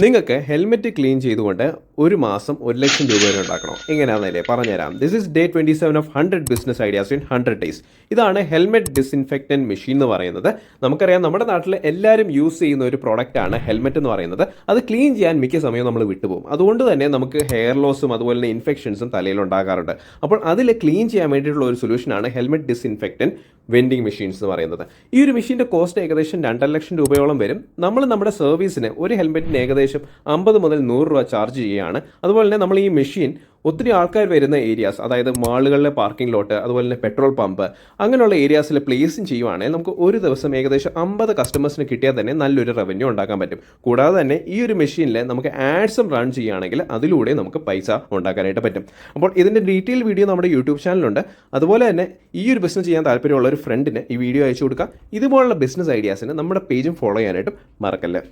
നിങ്ങൾക്ക് helmet clean ചെയ്തുകൊണ്ട് ഒരു മാസം ഒരു ലക്ഷം രൂപ വരെ ഉണ്ടാക്കണം. എങ്ങനെയാണെന്നല്ലേ പറഞ്ഞുതരാം. This is day twenty seven of hundred business ideas in hundred days ഇതാണ് ഹെൽമെറ്റ് ഡിസിൻഫെക്റ്റന്റ് മെഷീൻ എന്ന് പറയുന്നത്. നമുക്കറിയാം നമ്മുടെ നാട്ടിൽ എല്ലാവരും യൂസ് ചെയ്യുന്ന ഒരു പ്രോഡക്റ്റാണ് ഹെൽമെറ്റ് എന്ന് പറയുന്നത്. അത് ക്ലീൻ ചെയ്യാൻ മിക്ക സമയവും നമ്മൾ വിട്ടുപോകും. അതുകൊണ്ട് തന്നെ നമുക്ക് ഹെയർ ലോസും അതുപോലെ തന്നെ ഇൻഫെക്ഷൻസും തലയിൽ ഉണ്ടാകാറുണ്ട്. അപ്പോൾ അതിൽ ക്ലീൻ ചെയ്യാൻ വേണ്ടിയിട്ടുള്ള ഒരു സൊല്യൂഷനാണ് ഹെൽമെറ്റ് ഡിസിൻഫെക്റ്റന്റ് വെൻഡിങ് മെഷീൻസ് എന്ന് പറയുന്നത്. ഈ ഒരു മെഷീന്റെ കോസ്റ്റ് ഏകദേശം രണ്ടര ലക്ഷം രൂപയോളം വരും. നമ്മൾ നമ്മുടെ സർവീസിന് ഒരു ഹെൽമെറ്റിന് ഏകദേശം അമ്പത് മുതൽ നൂറ് രൂപ ചാർജ് ചെയ്യുകയാണ് അതുപോലെ തന്നെ നമ്മൾ ഈ മെഷീൻ ഒത്തിരി ആൾക്കാർ വരുന്ന ഏരിയാസ് അതായത് മാളുകളിലെ പാർക്കിംഗ് ലോട്ട് അതുപോലെ തന്നെ പെട്രോൾ പമ്പ് അങ്ങനെയുള്ള ഏരിയാസിൽ പ്ലേസും ചെയ്യുവാണെങ്കിൽ നമുക്ക് ഒരു ദിവസം ഏകദേശം അമ്പത് കസ്റ്റമേഴ്സിന് കിട്ടിയാൽ തന്നെ നല്ലൊരു റവന്യൂ ഉണ്ടാക്കാൻ പറ്റും. കൂടാതെ തന്നെ ഈ ഒരു മെഷീനിൽ നമുക്ക് ആഡ്സും റൺ ചെയ്യുകയാണെങ്കിൽ അതിലൂടെ നമുക്ക് പൈസ ഉണ്ടാക്കാനായിട്ട് പറ്റും. അപ്പോൾ ഇതിന്റെ ഡീറ്റെയിൽ വീഡിയോ നമ്മുടെ യൂട്യൂബ് ചാനലുണ്ട് അതുപോലെ തന്നെ ഈ ഒരു ബിസിനസ് ചെയ്യാൻ താല്പര്യമുള്ള ഒരു ഫ്രണ്ടിന് ഈ വീഡിയോ അയച്ചു കൊടുക്കുക ഇതുപോലുള്ള ബിസിനസ് ഐഡിയാസിന് നമ്മുടെ പേജും ഫോളോ ചെയ്യാനായിട്ടും മറക്കല്ലേ.